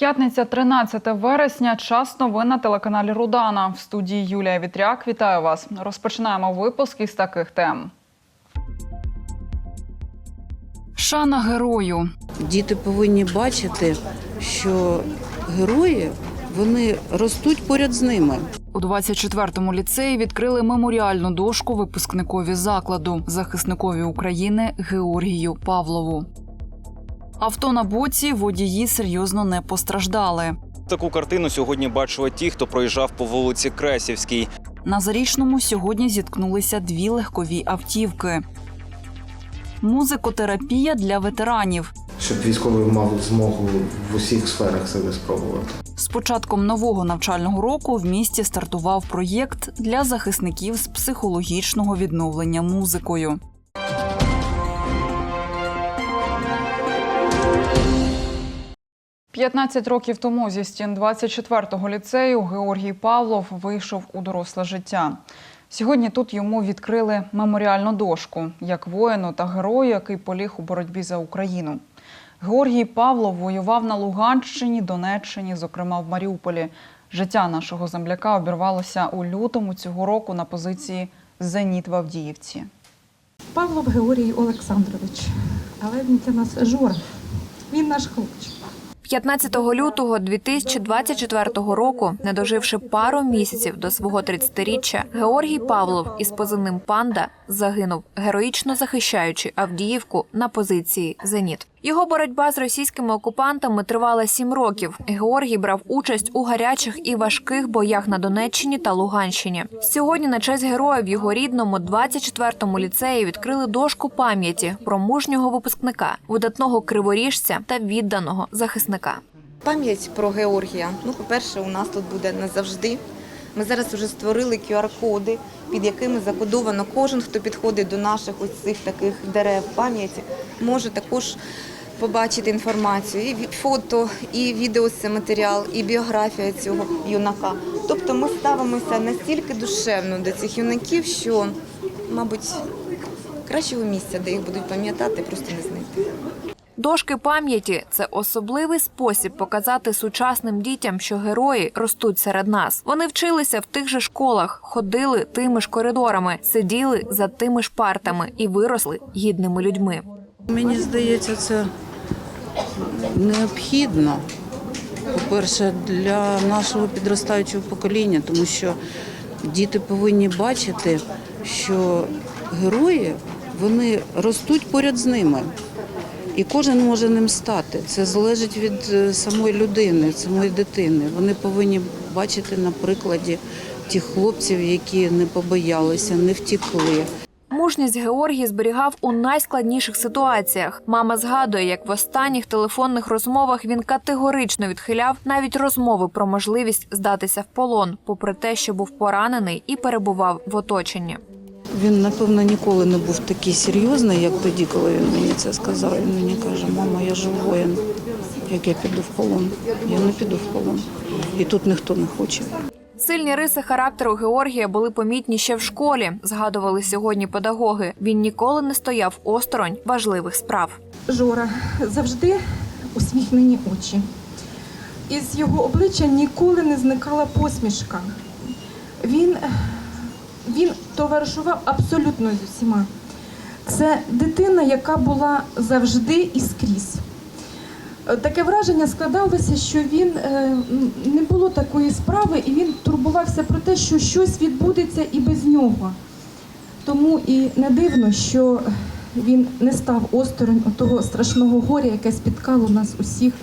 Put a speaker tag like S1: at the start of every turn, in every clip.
S1: П'ятниця, 13 вересня. Час новин на телеканалі Рудана. В студії Юлія Вітряк. Вітаю вас. Розпочинаємо випуск із таких тем. Шана герою.
S2: Діти повинні бачити, що герої вони ростуть поряд з ними.
S1: У 24-му ліцеї відкрили меморіальну дошку випускникові закладу захисникові України Георгію Павлову. Авто на боці водії серйозно не постраждали.
S3: Таку картину сьогодні бачили ті, хто проїжджав по вулиці Кресівській.
S1: На зарічному сьогодні зіткнулися дві легкові автівки. Музикотерапія для ветеранів.
S4: щоб військовий мав змогу в усіх сферах себе спробувати.
S1: З початком нового навчального року в місті стартував проєкт для захисників з психологічного відновлення музикою. П'ятнадцять років тому зі стін 24-го ліцею Георгій Павлов вийшов у доросле життя. Сьогодні тут йому відкрили меморіальну дошку як воїну та герою, який поліг у боротьбі за Україну. Георгій Павлов воював на Луганщині, Донеччині, зокрема в Маріуполі. Життя нашого земляка обірвалося у лютому цього року на позиції Зеніт в Авдіївці.
S5: Павлов Георгій Олександрович, але він для нас Жора. Він наш хлопчик.
S6: 15 лютого 2024 року, не доживши пару місяців до свого 30-річчя, Георгій Павлов із позивним Панда загинув, героїчно захищаючи Авдіївку на позиції Зеніт. Його боротьба з російськими окупантами тривала сім років. Георгій брав участь у гарячих і важких боях на Донеччині та Луганщині. Сьогодні на честь героя в його рідному 24-му ліцеї відкрили дошку пам'яті про мужнього випускника, видатного криворіжця та відданого захисника.
S7: Пам'ять про Георгія. Ну, по-перше, у нас тут буде назавжди. Ми зараз вже створили QR-коди, під якими закодовано кожен, хто підходить до наших ось цих таких дерев пам'яті, може також побачити інформацію, і фото, і відеоматеріал, і біографія цього юнака. Тобто ми ставимося настільки душевно до цих юнаків, що, мабуть, кращого місця, де їх будуть пам'ятати, просто не знайти.
S6: Дошки пам'яті це особливий спосіб показати сучасним дітям, що герої ростуть серед нас. Вони вчилися в тих же школах, ходили тими ж коридорами, сиділи за тими ж партами і виросли гідними людьми.
S2: Мені здається, це необхідно. По-перше, для нашого підростаючого покоління, тому що діти повинні бачити, що герої вони ростуть поряд з ними. І кожен може ним стати. Це залежить від е, самої людини, самої дитини. Вони повинні бачити на прикладі тих хлопців, які не побоялися, не втікли.
S6: Мужність Георгій зберігав у найскладніших ситуаціях. Мама згадує, як в останніх телефонних розмовах він категорично відхиляв навіть розмови про можливість здатися в полон, попри те, що був поранений і перебував в оточенні.
S2: Він, напевно, ніколи не був такий серйозний, як тоді, коли він мені це сказав. Він мені каже, мама, я ж воїн, як я піду в полон. Я не піду в полон. І тут ніхто не хоче.
S6: Сильні риси характеру Георгія були помітні ще в школі. Згадували сьогодні педагоги. Він ніколи не стояв осторонь важливих справ.
S5: Жора завжди усміхнені очі. Із його обличчя ніколи не зникала посмішка. Він, він товаришував абсолютно з усіма. Це дитина, яка була завжди і скрізь. Е, Таке враження складалося, що він е, не було такої справи, і він турбувався про те, що щось відбудеться і без нього. Тому і не дивно, що він не став осторонь того страшного горя, яке спіткало нас усіх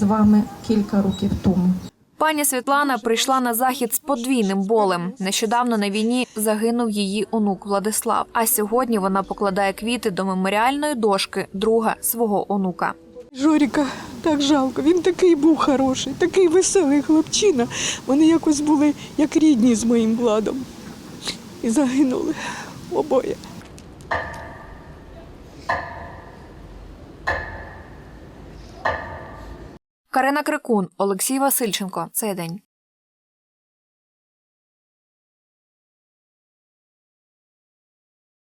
S5: з вами кілька років тому.
S6: Пані Світлана прийшла на захід з подвійним болем. Нещодавно на війні загинув її онук Владислав. А сьогодні вона покладає квіти до меморіальної дошки друга свого онука.
S8: Жоріка так жалко. Він такий був хороший, такий веселий хлопчина. Вони якось були як рідні з моїм владом. І загинули обоє.
S6: Карина Крикун, Олексій Васильченко. Цей день.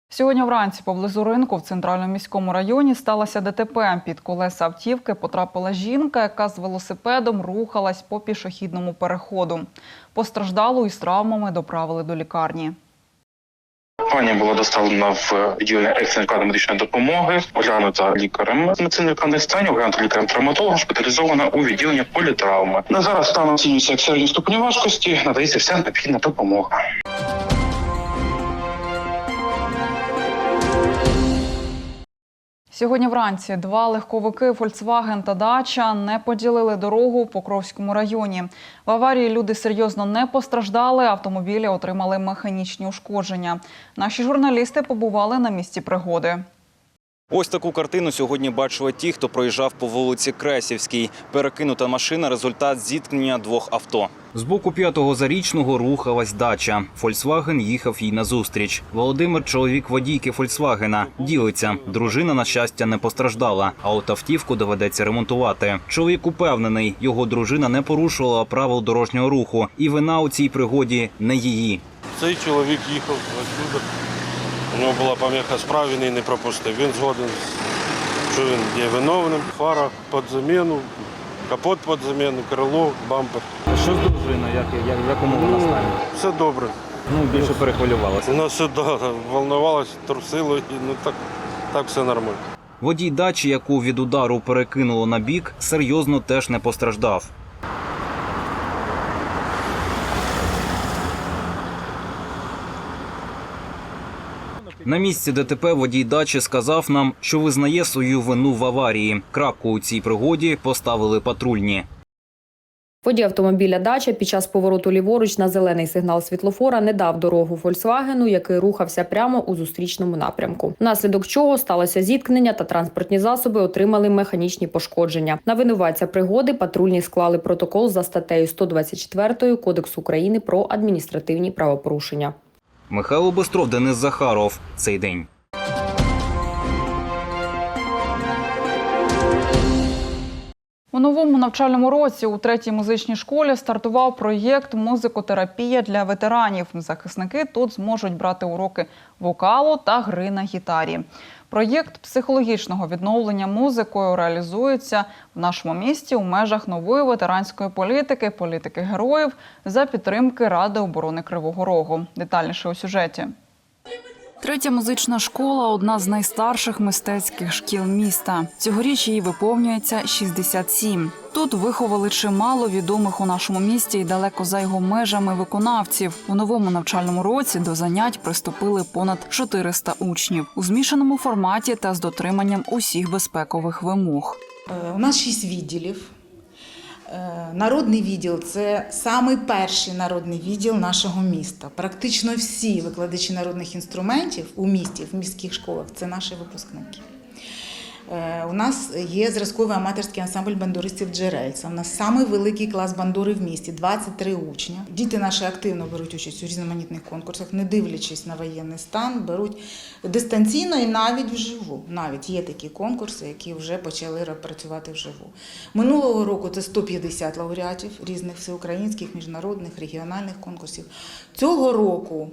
S1: Сьогодні вранці поблизу ринку в центральному міському районі сталося ДТП. Під колеса автівки потрапила жінка, яка з велосипедом рухалась по пішохідному переходу. Постраждалу із травмами доправили до лікарні.
S9: Пані була доставлена в відділення екстреної медичної допомоги, оглянута лікарем медицини в станів, оглянута лікарем травматолога, шпиталізована у відділення політравми. На зараз стан оцінюється як середньої ступені важкості, надається вся необхідна допомога.
S1: Сьогодні вранці два легковики Фольксваген та Дача не поділили дорогу в Покровському районі. В аварії люди серйозно не постраждали, автомобілі отримали механічні ушкодження. Наші журналісти побували на місці пригоди.
S3: Ось таку картину сьогодні бачили ті, хто проїжджав по вулиці Кресівській. Перекинута машина – результат зіткнення двох авто. З боку п'ятого зарічного рухалась дача. Фольксваген їхав їй назустріч. Володимир, чоловік водійки Фольксвагена, ділиться. Дружина, на щастя, не постраждала, а от автівку доведеться ремонтувати. Чоловік упевнений, його дружина не порушувала правил дорожнього руху, і вина у цій пригоді не її.
S10: Цей чоловік їхав отсюда. У нього була поміха справи, він її не пропустив. Він згоден, що він є виновним. Фара під заміну, капот під заміну, крило, бампер.
S3: Що з дружиною? Як, як, в якому вона стані?
S10: Все добре.
S3: Ну більше перехвилювалася.
S10: Вона сюди волновалася, трусило, і ну так, так все нормально.
S3: Водій дачі, яку від удару перекинуло на бік, серйозно теж не постраждав. На місці ДТП водій дачі сказав нам, що визнає свою вину в аварії. Крапку у цій пригоді поставили патрульні.
S11: Водій автомобіля «Дача» під час повороту ліворуч на зелений сигнал світлофора не дав дорогу «Фольксвагену», який рухався прямо у зустрічному напрямку. Внаслідок чого сталося зіткнення та транспортні засоби отримали механічні пошкодження. На винуватця пригоди патрульні склали протокол за статтею 124 Кодексу України про адміністративні правопорушення.
S3: Михайло Бистров, Денис Захаров. Цей день.
S1: У новому навчальному році у третій музичній школі стартував проєкт Музикотерапія для ветеранів. Захисники тут зможуть брати уроки вокалу та гри на гітарі. Проєкт психологічного відновлення музикою реалізується в нашому місті у межах нової ветеранської політики, політики героїв за підтримки Ради оборони Кривого Рогу. Детальніше у сюжеті. Третя музична школа одна з найстарших мистецьких шкіл міста. Цьогоріч їй виповнюється 67. Тут виховали чимало відомих у нашому місті і далеко за його межами виконавців. У новому навчальному році до занять приступили понад 400 учнів у змішаному форматі та з дотриманням усіх безпекових вимог.
S12: Е, У нас шість відділів. Е, Народний відділ це самий перший народний відділ нашого міста. Практично всі викладачі народних інструментів у місті, в міських школах це наші випускники. Е, У нас є зразковий аматорський ансамбль бандуристів джерельця. У нас самий великий клас бандури в місті 23 учня. Діти наші активно беруть участь у різноманітних конкурсах, не дивлячись на воєнний стан, беруть дистанційно і навіть вживу. Навіть є такі конкурси, які вже почали працювати вживу. Минулого року це 150 лауреатів різних всеукраїнських, міжнародних, регіональних конкурсів. Цього року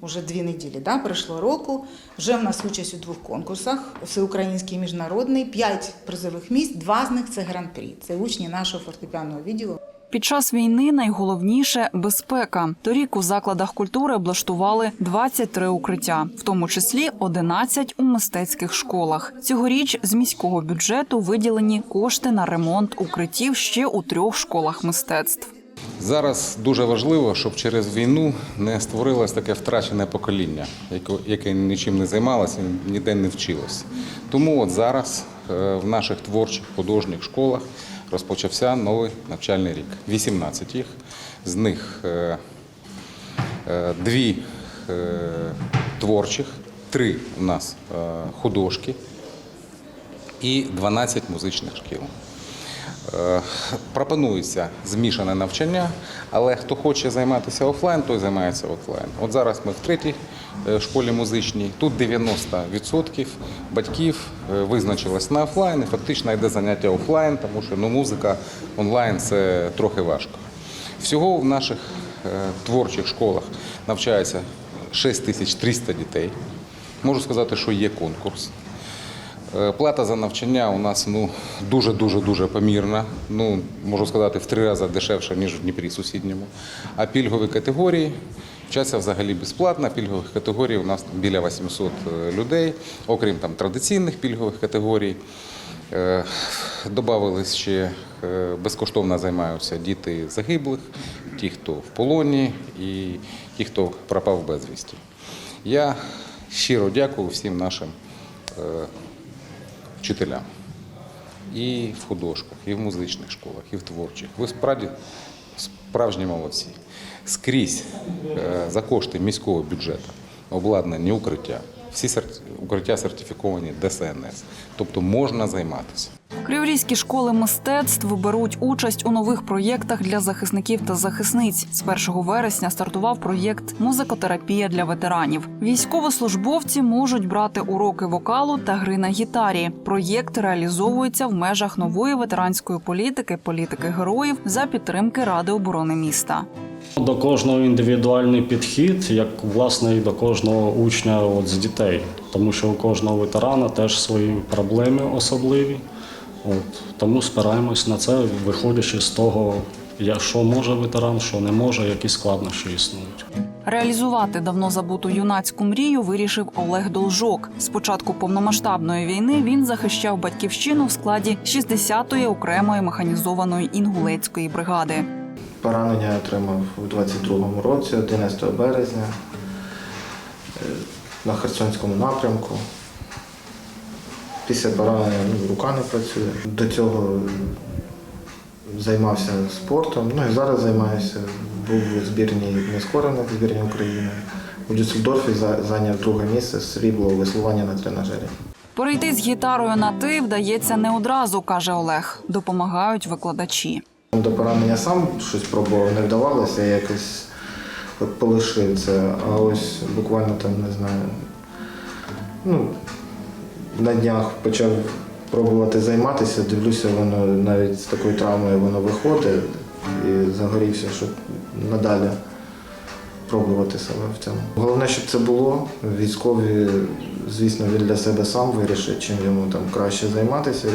S12: Уже дві неділі да, пройшло року. Вже в нас участь у двох конкурсах: всеукраїнський і міжнародний, п'ять призових місць, два з них це гран-прі. Це учні нашого фортепіаного відділу.
S1: Під час війни найголовніше безпека. Торік у закладах культури облаштували 23 укриття, в тому числі 11 у мистецьких школах. Цьогоріч з міського бюджету виділені кошти на ремонт укриттів ще у трьох школах мистецтв.
S13: Зараз дуже важливо, щоб через війну не створилось таке втрачене покоління, яке- нічим не займалося, ніде не вчилося. Тому от зараз е, в наших творчих художніх школах розпочався новий навчальний рік. 18 їх, з них е, е, дві творчих, три у нас художки і 12 музичних шкіл. Пропонується змішане навчання, але хто хоче займатися офлайн, той займається офлайн. От зараз ми в третій е, школі музичній. Тут 90% батьків е, визначились на офлайн, і фактично йде заняття офлайн, тому що ну, музика онлайн це трохи важко. Всього в наших е, творчих школах навчається 6300 дітей. Можу сказати, що є конкурс. Е, Плата за навчання у нас ну, дуже дуже дуже помірна. Ну, можу сказати, в три рази дешевше, ніж в Дніпрі сусідньому. А пільгові категорії вчаться взагалі безплатно. Пільгових категорій у нас біля 800 людей, окрім там традиційних пільгових категорій. Е, Добавились ще е, безкоштовно займаються діти загиблих, ті, хто в полоні, і ті, хто пропав безвісті. Я щиро дякую всім нашим е, вчителям і в художках, і в музичних школах, і в творчих. Ви справді справжні молодці. Скрізь е, за кошти міського бюджету обладнані укриття. Всі укриття сертифіковані ДСНС. Тобто можна займатися.
S1: Криворізькі школи мистецтв беруть участь у нових проєктах для захисників та захисниць. З 1 вересня стартував проєкт Музикотерапія для ветеранів. Військовослужбовці можуть брати уроки вокалу та гри на гітарі. Проєкт реалізовується в межах нової ветеранської політики, політики героїв за підтримки Ради оборони міста.
S14: До кожного індивідуальний підхід, як власне і до кожного учня от, з дітей, тому що у кожного ветерана теж свої проблеми особливі. От, тому спираємось на це, виходячи з того, що може ветеран, що не може, які складнощі існують.
S1: Реалізувати давно забуту юнацьку мрію вирішив Олег Должок. З початку повномасштабної війни він захищав батьківщину в складі 60-ї окремої механізованої інгулецької бригади.
S4: Поранення я отримав у 22-му році, 11 березня, е, на Херсонському напрямку. Після поранення ну, рука не працює. До цього займався спортом, ну і зараз займаюся. Був у збірній нескорених збірні України. У Дюссельдорфі зайняв друге місце срібло у веслуванні на тренажері.
S1: Перейти з гітарою на ти вдається не одразу, каже Олег. Допомагають викладачі.
S4: До поранення сам щось пробував, не вдавалося, я якось от полишив це. А ось буквально там, не знаю, ну, на днях почав пробувати займатися, дивлюся, воно навіть з такою травмою воно виходить і загорівся, щоб надалі пробувати себе в цьому. Головне, щоб це було. Військові, звісно, він для себе сам вирішить, чим йому там краще займатися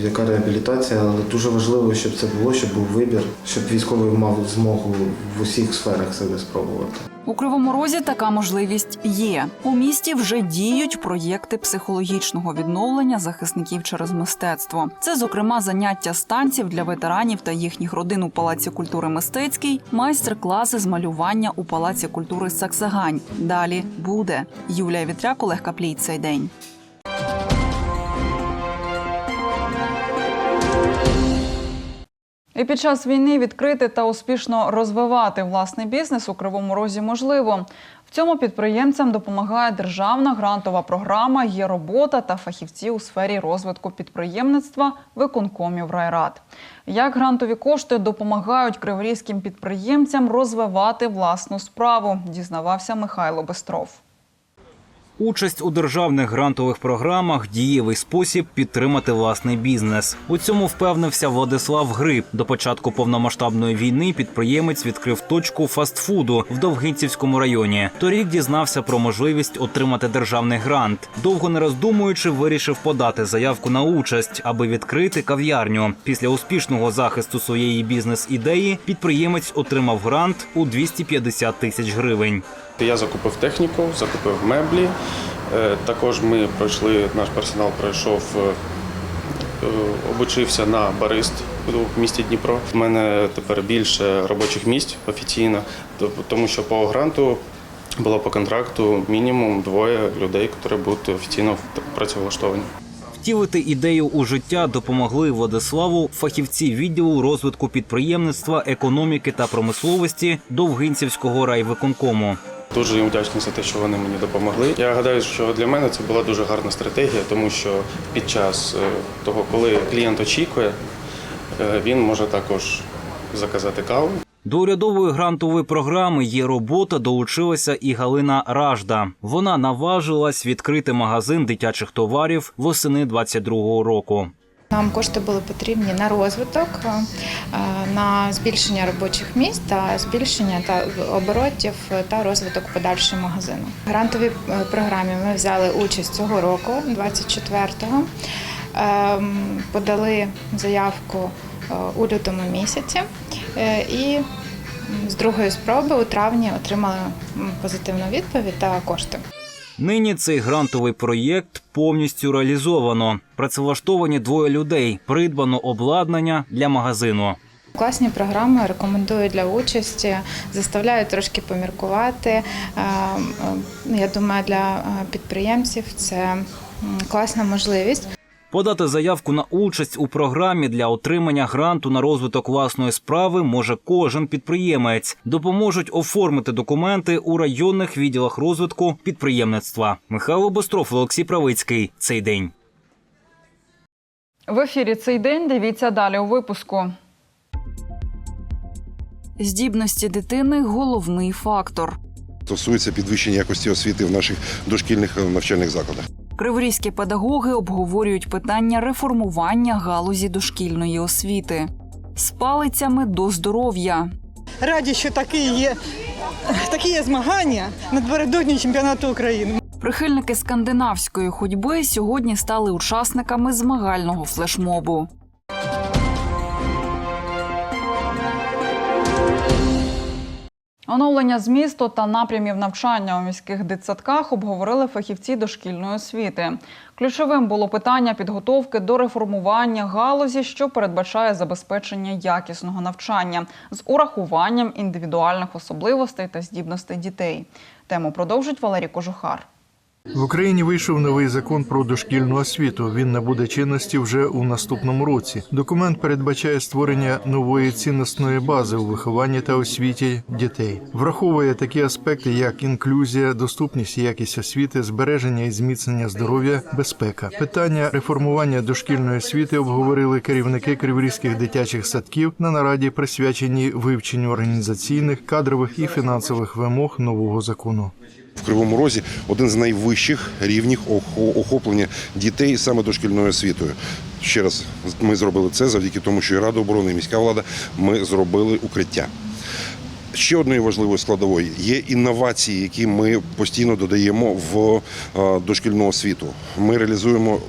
S4: яка реабілітація, але дуже важливо, щоб це було, щоб був вибір, щоб військовий мав змогу в усіх сферах себе спробувати.
S1: У Кривому Розі така можливість є. У місті вже діють проєкти психологічного відновлення захисників через мистецтво. Це, зокрема, заняття станців для ветеранів та їхніх родин у Палаці культури мистецький, майстер-класи з малювання у Палаці культури Саксагань. Далі буде Юлія Вітряк, Олег Каплій цей день. І під час війни відкрити та успішно розвивати власний бізнес у Кривому Розі можливо. В цьому підприємцям допомагає державна грантова програма Є робота та фахівці у сфері розвитку підприємництва виконкомів райрад. Як грантові кошти допомагають криворізьким підприємцям розвивати власну справу, дізнавався Михайло Бестров.
S3: Участь у державних грантових програмах дієвий спосіб підтримати власний бізнес. У цьому впевнився Владислав Гриб. До початку повномасштабної війни підприємець відкрив точку фастфуду в Довгинцівському районі. Торік дізнався про можливість отримати державний грант. Довго не роздумуючи, вирішив подати заявку на участь, аби відкрити кав'ярню. Після успішного захисту своєї бізнес-ідеї підприємець отримав грант у 250 тисяч гривень.
S15: Я закупив техніку, закупив меблі. Е, Також ми пройшли, наш персонал пройшов, е, е, обучився на барист в місті Дніпро. У мене тепер більше робочих місць офіційно, то- тому що по гранту було по контракту мінімум двоє людей, які будуть офіційно працевлаштовані.
S3: Втілити ідею у життя допомогли Владиславу фахівці відділу розвитку підприємництва, економіки та промисловості Довгинцівського райвиконкому.
S15: Дуже їм вдячний за те, що вони мені допомогли. Я гадаю, що для мене це була дуже гарна стратегія, тому що під час е, того, коли клієнт очікує, е, він може також заказати каву.
S3: До урядової грантової програми є робота. Долучилася і Галина Ражда. Вона наважилась відкрити магазин дитячих товарів восени 22-го року.
S5: Нам кошти були потрібні на розвиток, е, на збільшення робочих місць та збільшення та оборотів та розвиток подальшого магазину. В грантовій е, програмі ми взяли участь цього року, 24-го. Ем, Подали заявку е, у лютому місяці е, і з другої спроби у травні отримали позитивну відповідь та кошти.
S3: Нині цей грантовий проєкт повністю реалізовано. Працевлаштовані двоє людей, придбано обладнання для магазину.
S5: Класні програми рекомендую для участі, заставляю трошки поміркувати. Е, Я думаю, для е, підприємців це класна можливість.
S3: Подати заявку на участь у програмі для отримання гранту на розвиток власної справи може кожен підприємець. Допоможуть оформити документи у районних відділах розвитку підприємництва. Михайло Бостров, Олексій Правицький. Цей день.
S1: В ефірі цей день дивіться далі у випуску. Здібності дитини головний фактор.
S16: Стосується підвищення якості освіти в наших дошкільних е, навчальних закладах.
S1: Криворізькі педагоги обговорюють питання реформування галузі дошкільної освіти з палицями до здоров'я.
S8: Раді, що такі є, такі є змагання напередодні чемпіонату України.
S1: Прихильники скандинавської ходьби сьогодні стали учасниками змагального флешмобу. Оновлення змісту та напрямів навчання у міських дитсадках обговорили фахівці дошкільної освіти. Ключовим було питання підготовки до реформування галузі, що передбачає забезпечення якісного навчання з урахуванням індивідуальних особливостей та здібностей дітей. Тему продовжить Валерій Кожухар.
S17: В Україні вийшов новий закон про дошкільну освіту. Він набуде чинності вже у наступному році. Документ передбачає створення нової цінностної бази у вихованні та освіті дітей, враховує такі аспекти, як інклюзія, доступність якість освіти, збереження і зміцнення здоров'я, безпека. Питання реформування дошкільної освіти обговорили керівники криворізьких дитячих садків на нараді, присвяченій вивченню організаційних, кадрових і фінансових вимог нового закону.
S16: В Кривому Розі один з найвищих рівнів охоплення дітей саме дошкільною освітою. Ще раз ми зробили це завдяки тому, що і Рада оборони, і міська влада ми зробили укриття. Ще одною важливою складовою є інновації, які ми постійно додаємо в е, дошкільну освіту. Ми реалізуємо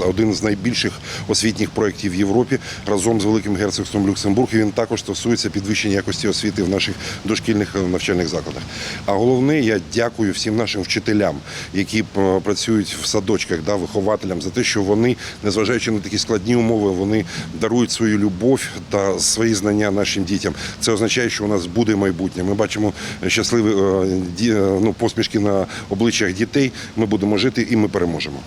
S16: один з найбільших освітніх проєктів в Європі разом з Великим герцогством Люксембург. І він також стосується підвищення якості освіти в наших дошкільних е, навчальних закладах. А головне, я дякую всім нашим вчителям, які е, працюють в садочках, да, вихователям за те, що вони, незважаючи на такі складні умови, вони дарують свою любов та свої знання нашим дітям. Це означає, що у нас буде майбутнє. Ми бачимо щасливі е, е, ну, посмішки на обличчях дітей. Ми будемо жити і ми переможемо.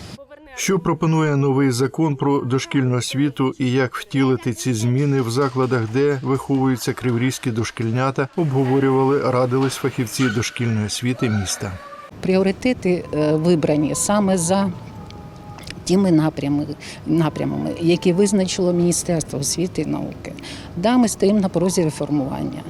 S17: Що пропонує новий закон про дошкільну освіту і як втілити ці зміни в закладах, де виховуються криворізькі дошкільнята, обговорювали, радились фахівці дошкільної освіти міста.
S18: Пріоритети е, вибрані саме за тими напрямами, напрямами, які визначило Міністерство освіти і науки. Да, ми стоїмо на порозі реформування.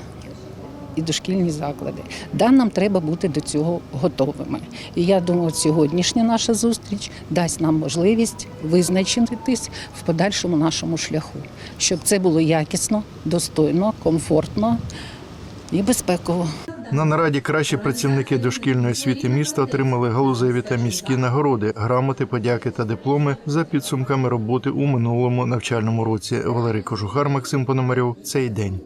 S18: І дошкільні заклади. Да, нам треба бути до цього готовими. І я думаю, сьогоднішня наша зустріч дасть нам можливість визначитись в подальшому нашому шляху, щоб це було якісно, достойно, комфортно і безпеково.
S17: На нараді кращі працівники дошкільної освіти міста отримали галузеві та міські нагороди, грамоти, подяки та дипломи за підсумками роботи у минулому навчальному році. Валерій Кожухар, Максим Пономарьов. Цей день.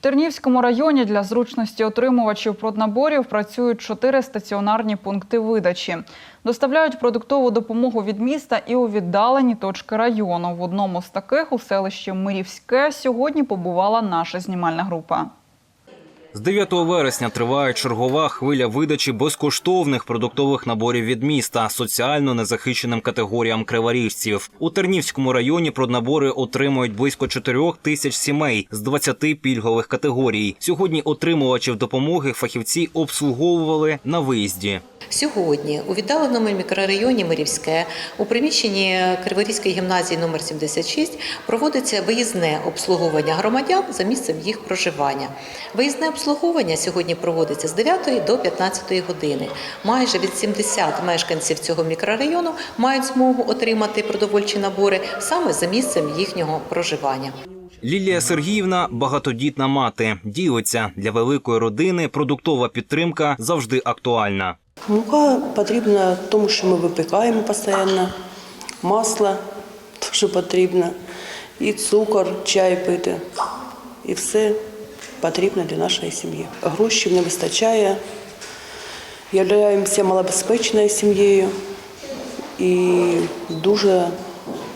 S1: Тернівському районі для зручності отримувачів проднаборів працюють чотири стаціонарні пункти видачі. Доставляють продуктову допомогу від міста і у віддалені точки району. В одному з таких у селищі Мирівське сьогодні побувала наша знімальна група.
S3: З 9 вересня триває чергова хвиля видачі безкоштовних продуктових наборів від міста соціально незахищеним категоріям криворіжців. У Тернівському районі проднабори отримують близько 4 тисяч сімей з 20 пільгових категорій. Сьогодні отримувачів допомоги фахівці обслуговували на виїзді.
S19: Сьогодні у віддаленому мікрорайоні Мирівське у приміщенні Криворізької гімназії номер 76 проводиться виїзне обслуговування громадян за місцем їх проживання. Виїзне сьогодні проводиться з 9 до 15 години. Майже від 70 мешканців цього мікрорайону мають змогу отримати продовольчі набори саме за місцем їхнього проживання.
S3: Лілія Сергіївна багатодітна мати. Ділиться для великої родини продуктова підтримка завжди актуальна.
S20: Мука потрібна тому, що ми випікаємо постійно, масло теж потрібно, і цукор, чай пити. І все потрібно для нашої сім'ї. Грошей не вистачає. Являємося малобезпечною сім'єю і дуже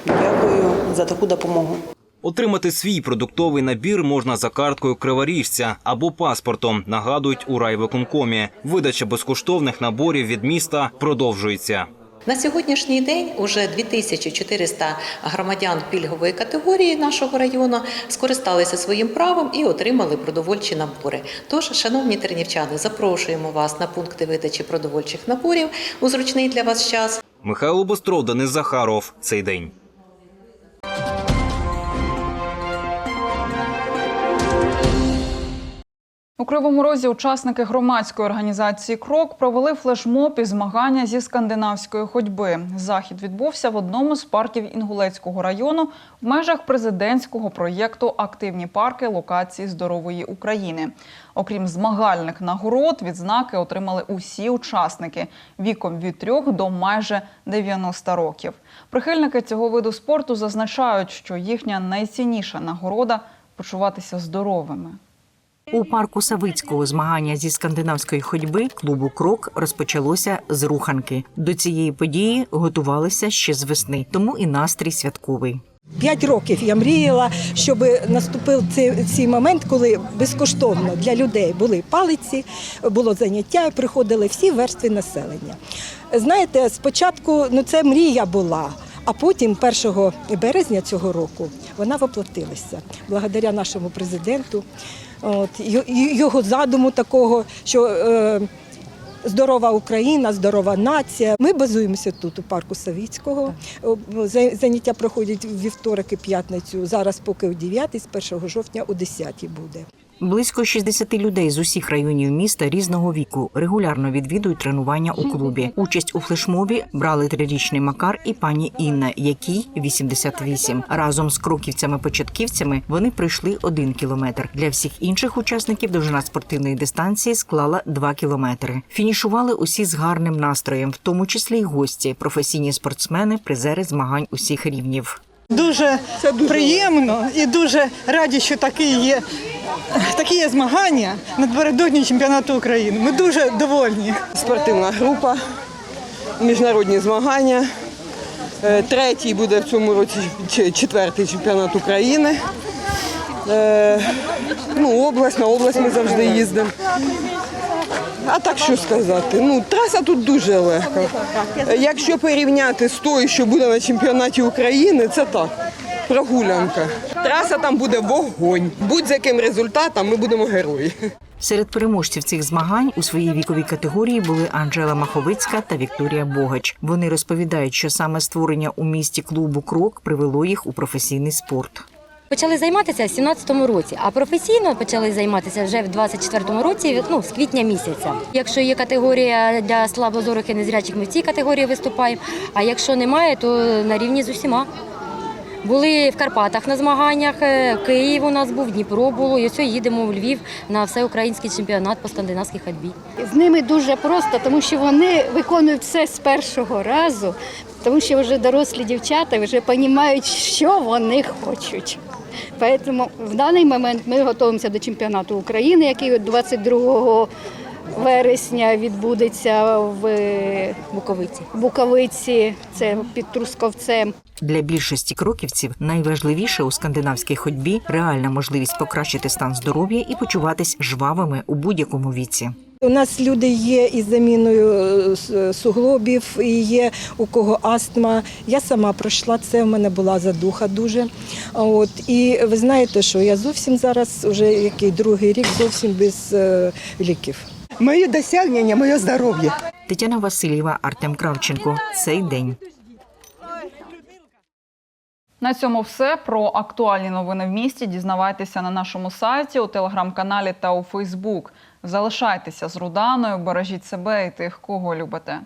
S20: дякую за таку допомогу.
S3: Отримати свій продуктовий набір можна за карткою криворіжця або паспортом, нагадують у райвиконкомі. Видача безкоштовних наборів від міста продовжується.
S19: На сьогоднішній день уже 2400 громадян пільгової категорії нашого району скористалися своїм правом і отримали продовольчі набори. Тож, шановні тернівчани, запрошуємо вас на пункти видачі продовольчих наборів у зручний для вас час.
S3: Михайло Бостров, Денис Захаров. Цей день.
S1: У Кривому Розі учасники громадської організації Крок провели флешмоб і змагання зі скандинавської ходьби. Захід відбувся в одному з парків Інгулецького району в межах президентського проєкту Активні парки локації здорової України. Окрім змагальних нагород, відзнаки отримали усі учасники віком від 3 до майже 90 років. Прихильники цього виду спорту зазначають, що їхня найцінніша нагорода почуватися здоровими.
S21: У парку Савицького змагання зі скандинавської ходьби клубу Крок розпочалося з руханки. До цієї події готувалися ще з весни, тому і настрій святковий.
S22: П'ять років я мріяла, щоб наступив цей, момент, коли безкоштовно для людей були палиці, було заняття, приходили всі верстви населення. Знаєте, спочатку ну це мрія була. А потім, 1 березня цього року, вона воплотилася благодаря нашому президенту, от, його задуму такого, що е, здорова Україна, здорова нація. Ми базуємося тут, у парку Савіцького. Заняття проходять вівторок і п'ятницю. Зараз поки о 9, з 1 жовтня о 10 буде.
S21: Близько 60 людей з усіх районів міста різного віку регулярно відвідують тренування у клубі. Участь у флешмобі брали трирічний Макар і пані Інна, якій 88. Разом з кроківцями-початківцями вони пройшли один кілометр. Для всіх інших учасників довжина спортивної дистанції склала 2 кілометри. Фінішували усі з гарним настроєм, в тому числі й гості, професійні спортсмени, призери змагань усіх рівнів.
S23: Дуже приємно і дуже раді, що такі є, такі є змагання напередодні чемпіонату України. Ми дуже довольні.
S24: Спортивна група, міжнародні змагання. Е, Третій буде в цьому році четвертий чемпіонат України. Е, Ну, область, на область ми завжди їздимо. А так що сказати? Ну, траса тут дуже легка. Е, Якщо порівняти з тою, що буде на чемпіонаті України, це так. Прогулянка. Траса там буде вогонь. Будь з яким результатом ми будемо герої.
S21: Серед переможців цих змагань у своїй віковій категорії були Анжела Маховицька та Вікторія Богач. Вони розповідають, що саме створення у місті клубу Крок привело їх у професійний спорт.
S25: Почали займатися в 17-му році, а професійно почали займатися вже в 24-му році, ну, з квітня місяця. Якщо є категорія для слабозорих і незрячих, ми в цій категорії виступаємо, а якщо немає, то на рівні з усіма. Були в Карпатах на змаганнях, е, Київ у нас був, Дніпро було, і ось їдемо в Львів на всеукраїнський чемпіонат по скандинавській ходьбі.
S26: З ними дуже просто, тому що вони виконують все з першого разу, тому що вже дорослі дівчата вже розуміють, що вони хочуть. Тому в даний момент ми готуємося до чемпіонату України, який от 22 вересня відбудеться в
S25: Буковиці.
S26: Буковиці, це під Трусковцем.
S21: Для більшості кроківців найважливіше у скандинавській ходьбі реальна можливість покращити стан здоров'я і почуватись жвавими у будь-якому віці.
S22: У нас люди є із заміною е, суглобів, і є у кого астма. Я сама пройшла це, в мене була задуха дуже. А От, і ви знаєте, що я зовсім зараз, вже який другий рік, зовсім без е, ліків.
S23: Моє досягнення, моє здоров'я.
S21: Тетяна Васильєва, Артем Кравченко. Цей день.
S1: На цьому все. Про актуальні новини в місті дізнавайтеся на нашому сайті, у телеграм-каналі та у Фейсбук. Залишайтеся з Руданою, бережіть себе і тих, кого любите.